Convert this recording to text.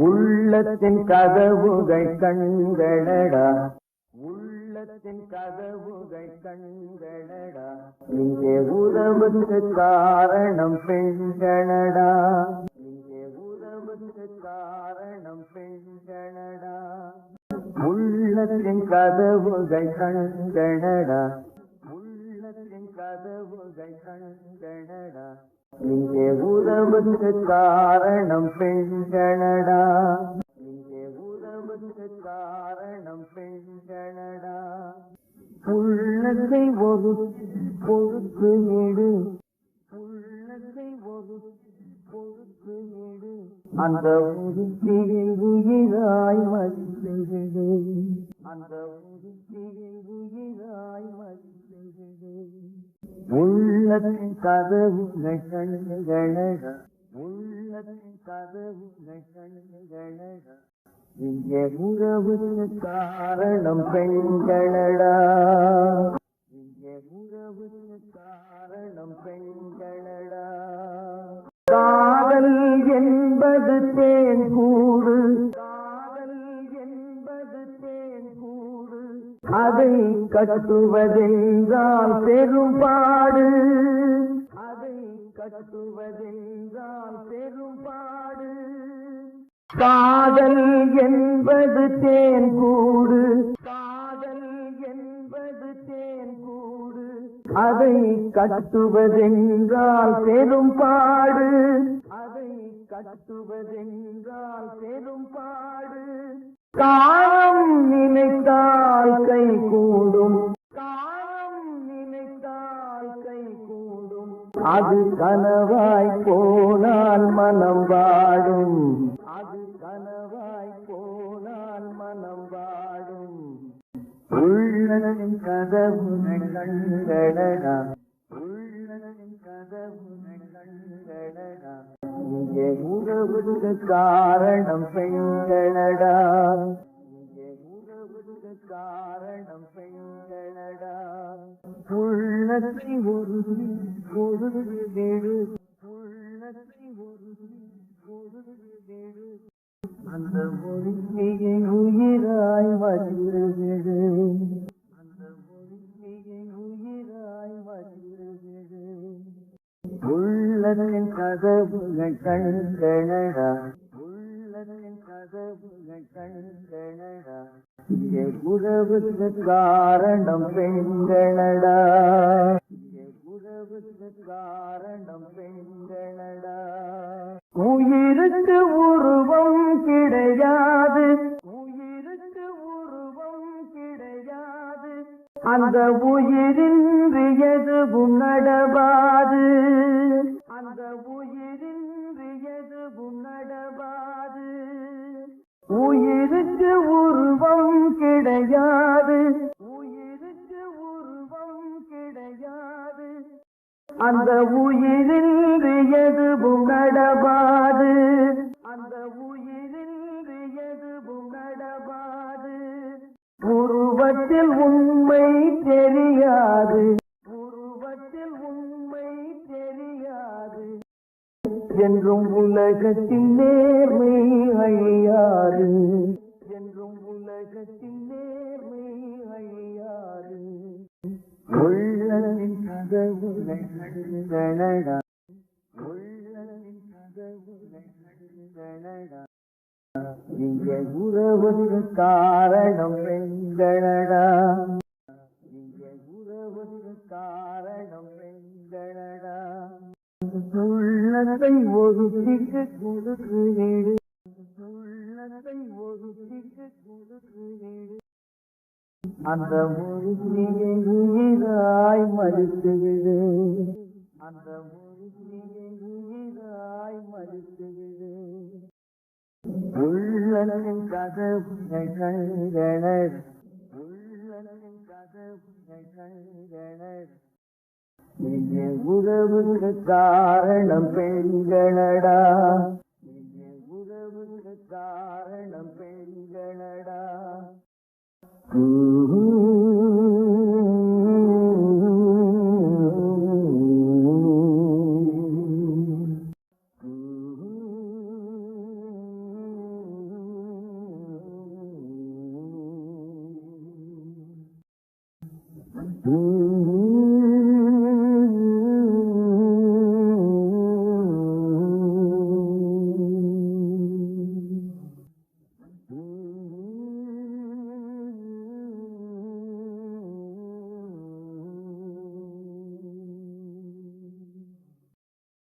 உள்ளத்தின் கதவுகள் கண்களடா. உள்ளத்தின் கதவுகள் கண்களடா. இங்கே உறவுக்கு காரணம் பெண்களடா. இங்கே உறவுக்கு காரணம் பெண்களடா. உள்ளத்தின் கதவுகள் கண்களடா. இங்கே உறவுக்கு காரணம் பெண்களடா. இங்கே உறவுக்கு காரணம் பெண்களடா. உள்ளத்தை ஒரு பொறுத்து நெடு. உள்ளத்தை ஒரு பொறுத்து நெடு. அந்த உறுதியில் உயிராய் உள்ளத்தின் கதவுகள் கண்களடா உள்ளத்தின் கதவுகள் கண்களடா இங்கே உறவுக்கு காரணம் பெண்களடா. இங்கே உறவுக்கு காரணம் பெண்களடா. காதல் என்பது தேன் கூ அதை கட்டுவதென்றால் பெரும்பாடு. அதை கட்டுவதென்றால் பெரும்பாடு. காதல் என்பது தேன் கூடு. காதல் என்பது தேன் கூடு. அதை கட்டுவதென்றால் பெரும்பாடு. அதை கட்டுவதென்றால் பெரும்பாடு. காலம் நினைத்தால் கை கூடும். காலம் நினைத்தால் கை கூடும். அது கனவாய் போனால் மனம் வாடும் அது கனவாய் போனால் மனம் வாடும் உள்ளத்தின் கதவுகள் கண்களடா உள்ளத்தின் கதவுகள் கண்களடா இங்கே உறவுக்கு காரணம் பெண்களடா. உள்ளத்தை ஒரு ஒரு நெடு உள்ளத்தை ஒரு ஒரு நெடு அந்த ஒழுங்கியை உயிராய் மகிழ்விடு அந்த ஒழுங்கியை உயிராய் மகிழ்விடு உள்ளத்தின் கதவுகள் கண்களடா உறவுக்கு காரணம் பெண்களடா. உறவுக்கு காரணம் பெண்களடா உயிருக்கு உருவம் கிடையாது. உயிருக்கு உருவம் கிடையாது. அந்த உயிரின்றி எதுவும் நடவாது அந்த உயிரின்றி எதுவும் நடவாது உயிருக்கு உருவம் கிடையாது. உயிருக்கு உருவம் கிடையாது. அந்த உயிரின்றி எதுவும் நடவாது. அந்த உயிரின்றி எதுவும் நடவாது. உருவத்தில் உண்மை தெரியாது. என்றும் உலகத்தின் நேர்மை அழியாது என்றும் உலகத்தின் நேர்மை அழியாது உள்ளத்தின் கதவுகள் கண்களடா உள்ளத்தின் கதவுகள் உறவுக்கு காரணம் எங்களடா உள்ளத்தை ஒரு கொடுத்து வீடு. உள்ளத்தை ஒதுக்கிக்கு கொடுத்து வீடு. அந்த முழுமையை உயிராய் மறுத்து விடு. அந்த முழுமையை உயிராய் மறுத்து விடு. உள்ளத்தின் கதவுகள் கண்களர் உள்ளத்தின் கதவுகள் கண்களர் உறவுக்கு காரணம் பெண்களடா உறவுக்கு காரணம் பெண்களடா Ooh.